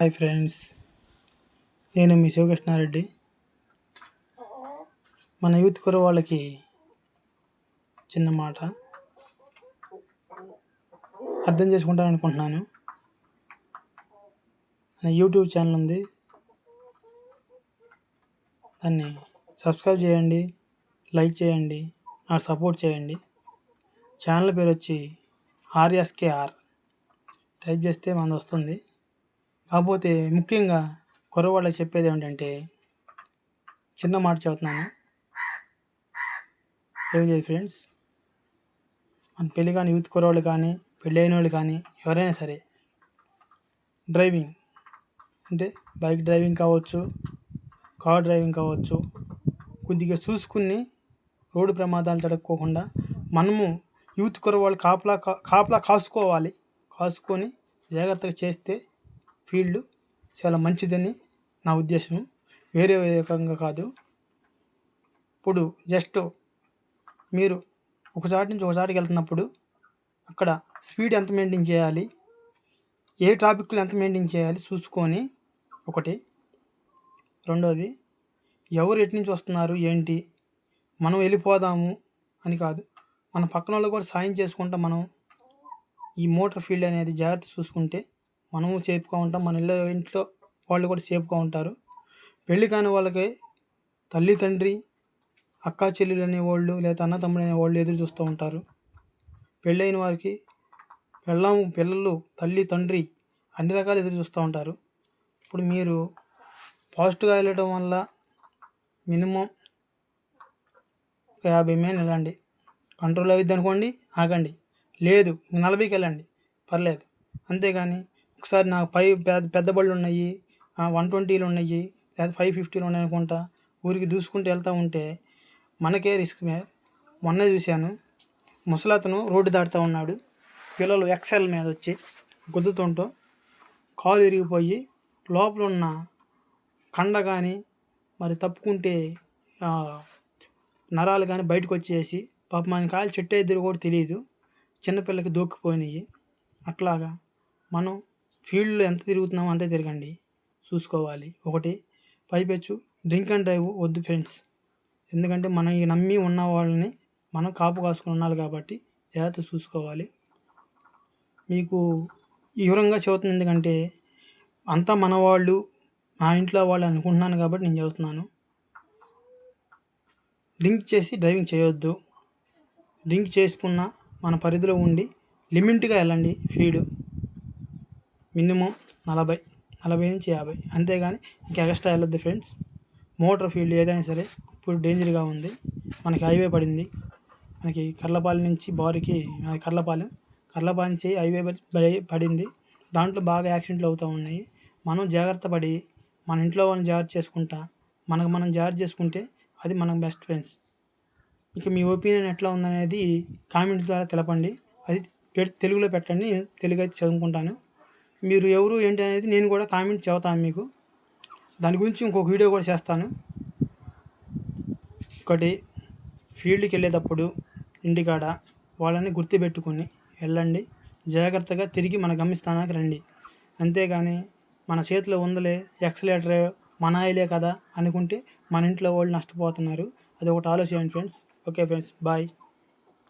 Hi friends నేను మీ శివకృష్ణారెడ్డి. మన youth కుర వాళ్ళకి చిన్న మాట. అర్థం చేసుకుంటాను అనుకుంటున్నాను. నా యూట్యూబ్ ఛానల్ ఉంది. దాన్ని సబ్స్క్రైబ్ చేయండి లైక్ చేయండి నాకు సపోర్ట్ చేయండి. ఛానల్ పేరు వచ్చి ఆర్ఎస్కేఆర్ టైప్ చేస్తే మనది వస్తుంది. కాకపోతే ముఖ్యంగా కుర్రవాళ్ళకి చెప్పేది ఏమిటంటే చిన్న మాట చెబుతున్నాను. ఏం చేయాలి ఫ్రెండ్స్? మన పెళ్ళి కానీ యూత్ కుర్రవాళ్ళు కానీ పెళ్ళైన వాళ్ళు కానీ ఎవరైనా సరే డ్రైవింగ్ అంటే బైక్ డ్రైవింగ్ కావచ్చు కార్ డ్రైవింగ్ కావచ్చు కొద్దిగా చూసుకుని రోడ్డు ప్రమాదాలు జరగకోకుండా మనము యూత్ కుర్రవాళ్ళు కాపలా కాపలా కాసుకోవాలి. కాసుకొని జాగ్రత్తగా చేస్తే ఫీల్డ్ చాలా మంచిదని నా ఉద్దేశం. వేరే రకంగా కాదు. ఇప్పుడు జస్ట్ మీరు ఒకచాటి నుంచి ఒకచాటికి వెళ్తున్నప్పుడు అక్కడ స్పీడ్ ఎంత మెయింటైన్ చేయాలి? ఏ ట్రాఫిక్లో ఎంత మెయింటైన్ చేయాలి? చూసుకొని ఒకటి. రెండోది ఎవరు ఎటు నుంచి వస్తున్నారు? ఏంటి? మనం వెళ్ళిపోదాము అని కాదు. మన పక్కన వాళ్ళు కూడా సాయం చేసుకుంటా మనం ఈ మోటార్ ఫీల్డ్ అనేది జాగ్రత్త చూసుకుంటే మనము సేఫ్గా ఉంటాం. మన ఇళ్ళ ఇంట్లో వాళ్ళు కూడా సేఫ్గా ఉంటారు. పెళ్ళి కాని వాళ్ళకి తల్లి తండ్రి అక్క చెల్లెలు అనేవాళ్ళు లేదా అన్న తమ్ముడు అనేవాళ్ళు ఎదురు చూస్తూ ఉంటారు. పెళ్ళైన వారికి పెళ్ళాము పిల్లలు తల్లి తండ్రి అన్ని రకాలు ఎదురు చూస్తూ ఉంటారు. ఇప్పుడు మీరు ఫాస్ట్గా వెళ్ళడం వల్ల మినిమం ఒక యాభై మేలు వెళ్ళండి. కంట్రోల్ అవుద్ది అనుకోండి ఆగండి. లేదు నలభైకి వెళ్ళండి. పర్లేదు. అంతేగాని ఒకసారి నాకు ఫైవ్ పెద్ద పెద్ద బళ్ళు ఉన్నాయి వన్ ట్వంటీలు ఉన్నాయి లేదా ఫైవ్ ఫిఫ్టీలు ఉన్నాయి అనుకుంటా ఊరికి దూసుకుంటూ వెళ్తూ ఉంటే మనకే రిస్క్ మే. మొన్న చూశాను ముసలతను రోడ్డు దాటుతూ ఉన్నాడు. పిల్లలు ఎక్సెల్ మీద వచ్చి గుద్దుతుంటూ కాలు విరిగిపోయి లోపల ఉన్న కండ కానీ మరి తప్పుకుంటే నరాలు కానీ బయటకు వచ్చేసి పాప మన కాలు చెట్టు ఎదురు కూడా తెలియదు చిన్నపిల్లకి దూక్కుపోయినాయి. అట్లాగా మనం ఫీల్డ్లో ఎంత తిరుగుతున్నామో అంతే తిరగండి. చూసుకోవాలి. ఒకటి పైపెచ్చు డ్రింక్ అండ్ డ్రైవ్ వద్దు ఫ్రెండ్స్. ఎందుకంటే మనం ఈ నమ్మి ఉన్న వాళ్ళని మనం కాపు కాసుకుని ఉండాలి కాబట్టి జాగ్రత్త చూసుకోవాలి. మీకు వివరంగా చెబుతుంది ఎందుకంటే అంతా మన వాళ్ళు మా ఇంట్లో వాళ్ళు అనుకుంటున్నాను కాబట్టి నేను చెబుతున్నాను. డ్రింక్ చేసి డ్రైవింగ్ చేయొద్దు. డ్రింక్ చేసుకున్న మన పరిధిలో ఉండి లిమిట్గా వెళ్ళండి ఫీడు మినిమం నలభై నలభై నుంచి యాభై. అంతేగాని ఇంకా ఎక్స్ట్రా వెళ్ళొద్దు ఫ్రెండ్స్. మోటార్ ఫీల్డ్ ఏదైనా సరే ఇప్పుడు డేంజర్గా ఉంది. మనకి హైవే పడింది. మనకి కర్లపాలెం నుంచి బారికి కర్లపాలెం. కర్లపాలెం నుంచి హైవే పడింది. దాంట్లో బాగా యాక్సిడెంట్లు అవుతూ ఉన్నాయి. మనం జాగ్రత్త పడి మన ఇంట్లో వాళ్ళని జాగ్రత్త చేసుకుంటా మనకు మనం జాగ్రత్త చేసుకుంటే అది మనకు బెస్ట్ ఫ్రెండ్స్ ఇక మీ ఒపీనియన్ ఎట్లా ఉందనేది కామెంట్స్ ద్వారా తెలపండి. అది తెలుగులో పెట్టండి. తెలుగు అయితే చదువుకుంటాను. మీరు ఎవరు ఏంటి అనేది నేను కూడా కామెంట్ చెబుతాను మీకు. దాని గురించి ఇంకొక వీడియో కూడా చేస్తాను. ఒకటి ఫీల్డ్కి వెళ్ళేటప్పుడు ఇంటికాడ వాళ్ళని గుర్తుపెట్టుకొని వెళ్ళండి. జాగ్రత్తగా తిరిగి మన గమ్యస్థానానికి రండి. అంతేగాని మన చేతిలో ఉందలే ఎక్సలేటర్ మన ఆయిలే కదా అనుకుంటే మన ఇంట్లో వాళ్ళు నష్టపోతున్నారు. అది ఒకటి ఆలోచించండి ఫ్రెండ్స్. Okay friends bye.